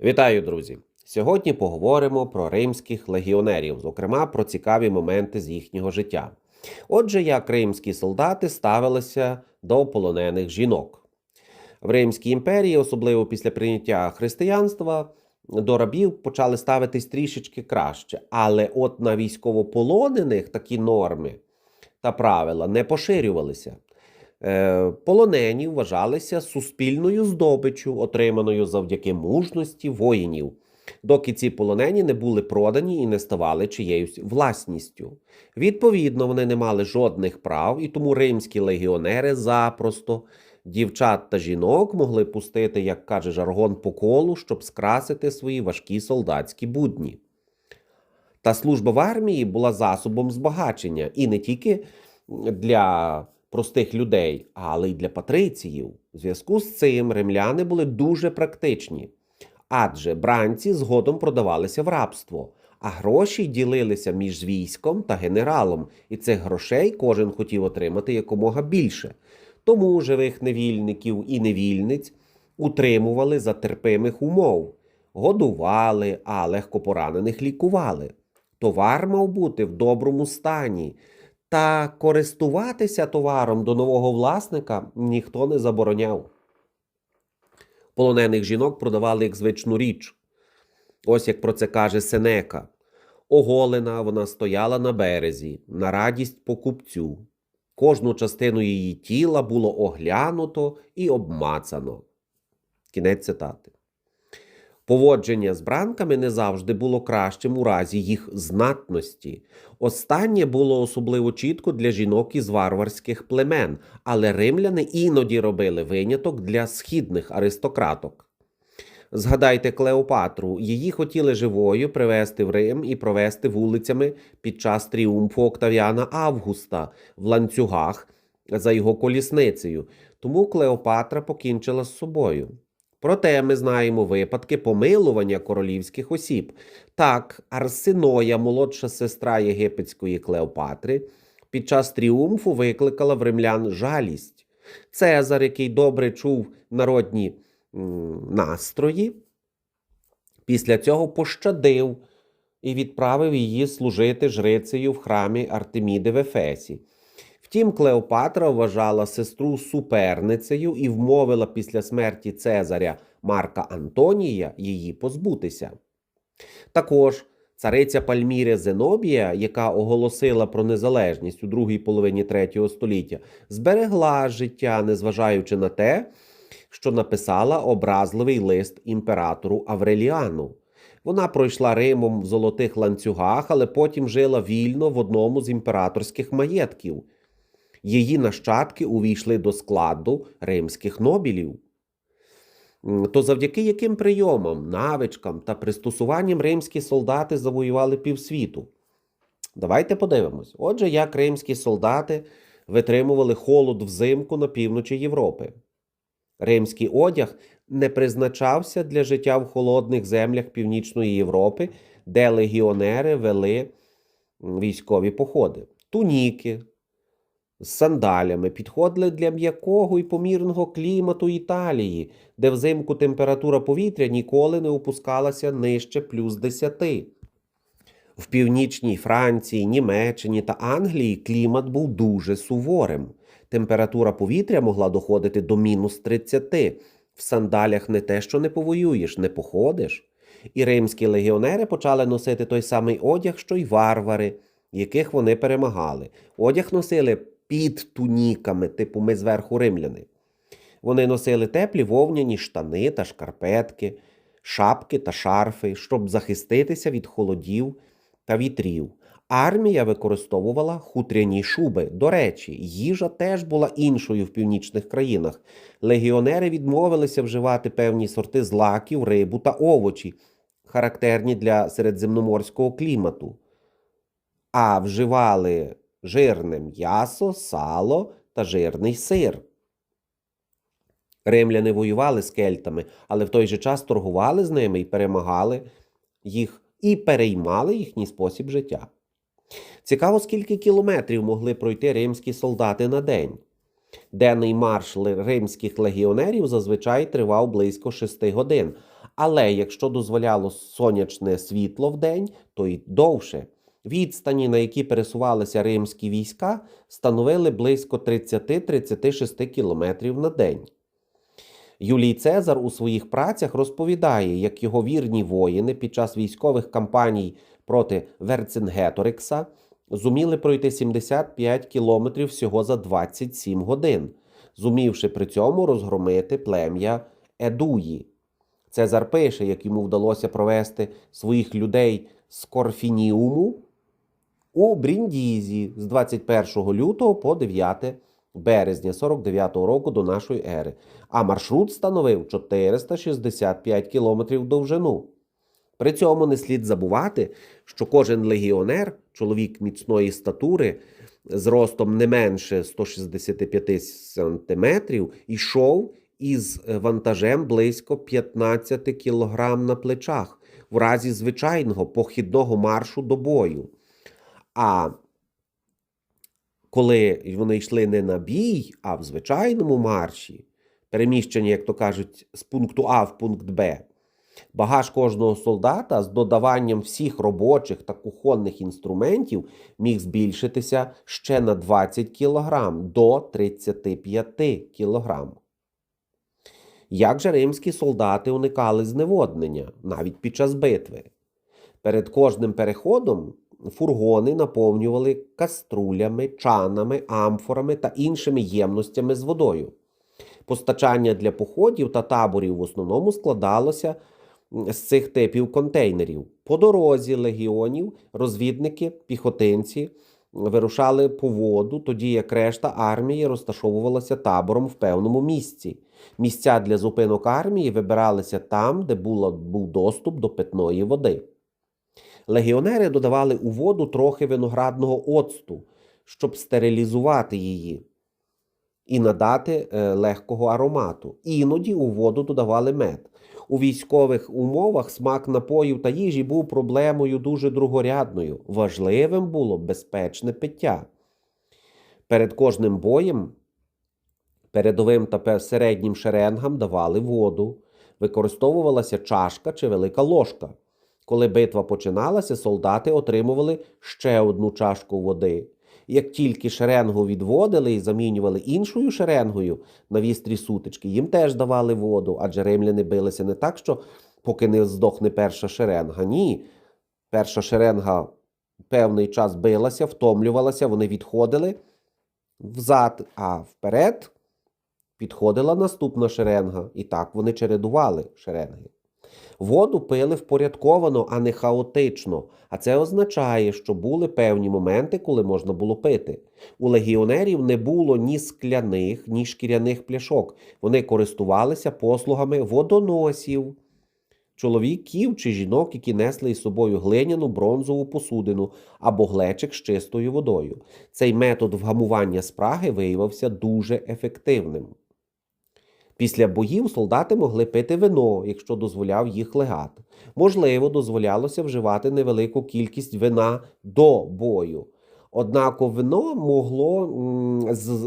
Вітаю, друзі! Сьогодні поговоримо про римських легіонерів, зокрема про цікаві моменти з їхнього життя. Отже, як римські солдати ставилися до полонених жінок. В Римській імперії, особливо після прийняття християнства, до рабів почали ставитись трішечки краще. Але от на військовополонених такі норми та правила не поширювалися. Е, Полонені вважалися суспільною здобиччю, отриманою завдяки мужності воїнів, доки ці полонені не були продані і не ставали чиєюсь власністю. Відповідно, вони не мали жодних прав, і тому римські легіонери запросто дівчат та жінок могли пустити, як каже жаргон, по колу, щоб скрасити свої важкі солдатські будні. Та служба в армії була засобом збагачення і не тільки для простих людей, але й для патриціїв. У зв'язку з цим римляни були дуже практичні, адже бранці згодом продавалися в рабство, а гроші ділилися між військом та генералом, і цих грошей кожен хотів отримати якомога більше. Тому живих невільників і невільниць утримували за терпимих умов, годували, а легкопоранених лікували. Товар мав бути в доброму стані, та користуватися товаром до нового власника ніхто не забороняв. Полонених жінок продавали як звичну річ. Ось як про це каже Сенека. Оголена вона стояла на березі, на радість покупцю. Кожну частину її тіла було оглянуто і обмацано. Кінець цитати. Поводження з бранками не завжди було кращим у разі їх знатності. Останнє було особливо чітко для жінок із варварських племен, але римляни іноді робили виняток для східних аристократок. Згадайте Клеопатру, її хотіли живою привезти в Рим і провести вулицями під час тріумфу Октавіана Августа в ланцюгах за його колісницею, тому Клеопатра покінчила з собою. Проте ми знаємо випадки помилування королівських осіб. Так, Арсеноя, молодша сестра єгипетської Клеопатри, під час тріумфу викликала в римлян жалість. Цезар, який добре чув народні настрої, після цього пощадив і відправив її служити жрицею в храмі Артеміди в Ефесі. Втім, Клеопатра вважала сестру суперницею і вмовила після смерті Цезаря Марка Антонія її позбутися. Також цариця Пальміря Зенобія, яка оголосила про незалежність у другій половині третього століття, зберегла життя, незважаючи на те, що написала образливий лист імператору Авреліану. Вона пройшла Римом в золотих ланцюгах, але потім жила вільно в одному з імператорських маєтків. Її нащадки увійшли до складу римських нобілів. То завдяки яким прийомам, навичкам та пристосуванням римські солдати завоювали півсвіту? Давайте подивимось. Отже, як римські солдати витримували холод взимку на півночі Європи. Римський одяг не призначався для життя в холодних землях Північної Європи, де легіонери вели військові походи. Туніки з сандалями підходили для м'якого і помірного клімату Італії, де взимку температура повітря ніколи не опускалася нижче плюс 10. В північній Франції, Німеччині та Англії клімат був дуже суворим. Температура повітря могла доходити до мінус 30. В сандалях не те, що не повоюєш, не походиш. І римські легіонери почали носити той самий одяг, що й варвари, яких вони перемагали. Одяг носили під туніками, типу ми зверху римляни. Вони носили теплі вовняні штани та шкарпетки, шапки та шарфи, щоб захиститися від холодів та вітрів. Армія використовувала хутряні шуби. До речі, їжа теж була іншою в північних країнах. Легіонери відмовилися вживати певні сорти злаків, рибу та овочі, характерні для середземноморського клімату, а вживали жирне м'ясо, сало та жирний сир. Римляни воювали з кельтами, але в той же час торгували з ними і перемагали їх і переймали їхній спосіб життя. Цікаво, скільки кілометрів могли пройти римські солдати на день. Денний марш римських легіонерів зазвичай тривав близько 6 годин, Але якщо дозволяло сонячне світло в день, то й довше. Відстані, на які пересувалися римські війська, становили близько 30-36 кілометрів на день. Юлій Цезар у своїх працях розповідає, як його вірні воїни під час військових кампаній проти Верцингеторикса зуміли пройти 75 кілометрів всього за 27 годин, зумівши при цьому розгромити плем'я Едуї. Цезар пише, як йому вдалося провести своїх людей з Корфініуму у Бріндізі з 21 лютого по 9 березня 49 року до нашої ери, а маршрут становив 465 кілометрів довжину. При цьому не слід забувати, що кожен легіонер, чоловік міцної статури, з ростом не менше 165 сантиметрів, йшов із вантажем близько 15 кілограм на плечах в разі звичайного похідного маршу до бою. А коли вони йшли не на бій, а в звичайному марші, переміщення, як то кажуть, з пункту А в пункт Б, багаж кожного солдата з додаванням всіх робочих та кухонних інструментів міг збільшитися ще на 20 кг до 35 кг. Як же римські солдати уникали зневоднення навіть під час битви? Перед кожним переходом фургони наповнювали каструлями, чанами, амфорами та іншими ємностями з водою. Постачання для походів та таборів в основному складалося з цих типів контейнерів. По дорозі легіонів розвідники, піхотинці вирушали по воду, тоді як решта армії розташовувалася табором в певному місці. Місця для зупинок армії вибиралися там, де було, був доступ до питної води. Легіонери додавали у воду трохи виноградного оцту, щоб стерилізувати її і надати е, легкого аромату. Іноді у воду додавали мед. У військових умовах смак напоїв та їжі був проблемою дуже другорядною. Важливим було безпечне пиття. Перед кожним боєм передовим та середнім шеренгам давали воду, використовувалася чашка чи велика ложка. Коли битва починалася, солдати отримували ще одну чашку води. Як тільки шеренгу відводили і замінювали іншою шеренгою на вістрі сутички, їм теж давали воду, адже римляни билися не так, що поки не здохне перша шеренга. Ні. Перша шеренга певний час билася, втомлювалася, вони відходили взад, а вперед підходила наступна шеренга. І так вони чередували шеренги. Воду пили впорядковано, а не хаотично. А це означає, що були певні моменти, коли можна було пити. У легіонерів не було ні скляних, ні шкіряних пляшок. Вони користувалися послугами водоносів, чоловіків чи жінок, які несли із собою глиняну бронзову посудину або глечик з чистою водою. Цей метод вгамування спраги виявився дуже ефективним. Після боїв солдати могли пити вино, якщо дозволяв їх легат. Можливо, дозволялося вживати невелику кількість вина до бою. Однак вино могло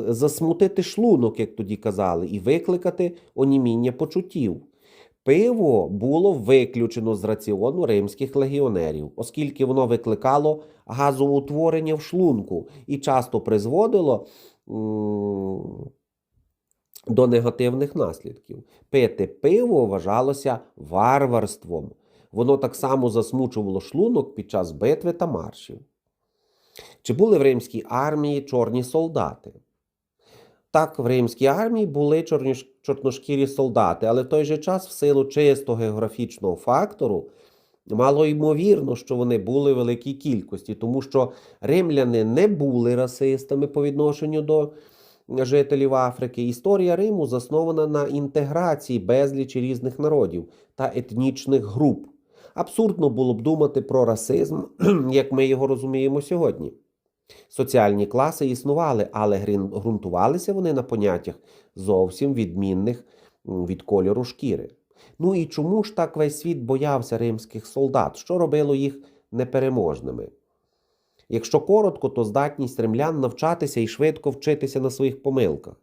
засмутити шлунок, як тоді казали, і викликати оніміння почуттів. Пиво було виключено з раціону римських легіонерів, оскільки воно викликало газоутворення в шлунку і часто призводило до негативних наслідків. Пити пиво вважалося варварством. Воно так само засмучувало шлунок під час битви та маршів. Чи були в римській армії чорні солдати? Так, в римській армії були чорношкірі солдати, але в той же час, в силу чисто географічного фактору, мало ймовірно, що вони були в великій кількості, тому що римляни не були расистами по відношенню до жителів Африки. Історія Риму заснована на інтеграції безлічі різних народів та етнічних груп. Абсурдно було б думати про расизм, як ми його розуміємо сьогодні. Соціальні класи існували, але ґрунтувалися вони на поняттях зовсім відмінних від кольору шкіри. Ну і чому ж так весь світ боявся римських солдат? Що робило їх непереможними? Якщо коротко, то здатність римлян навчатися і швидко вчитися на своїх помилках.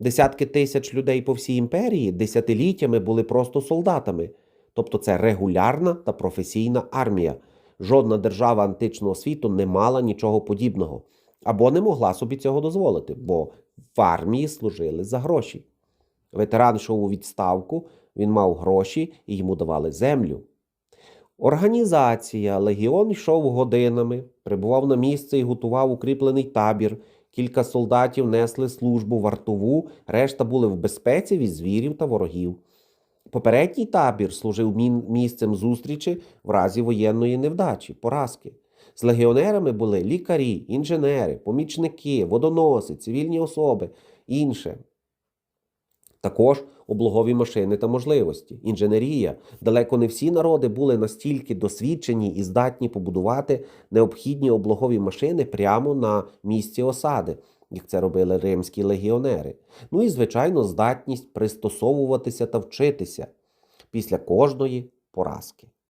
Десятки тисяч людей по всій імперії десятиліттями були просто солдатами, Тобто це регулярна та професійна армія. Жодна держава античного світу не мала нічого подібного або не могла собі цього дозволити, бо в армії служили за гроші. Ветеран йшов у відставку, він мав гроші і йому давали землю. Організація. Легіон йшов годинами, прибував на місце і готував укріплений табір. Кілька солдатів несли службу вартову, решта були в безпеці від звірів та ворогів. Попередній табір служив місцем зустрічі в разі воєнної невдачі, поразки. З легіонерами були лікарі, інженери, помічники, водоноси, цивільні особи, інше. Також облогові машини та можливості, інженерія. Далеко не всі народи були настільки досвідчені і здатні побудувати необхідні облогові машини прямо на місці осади, як це робили римські легіонери. Ну і, звичайно, здатність пристосовуватися та вчитися після кожної поразки.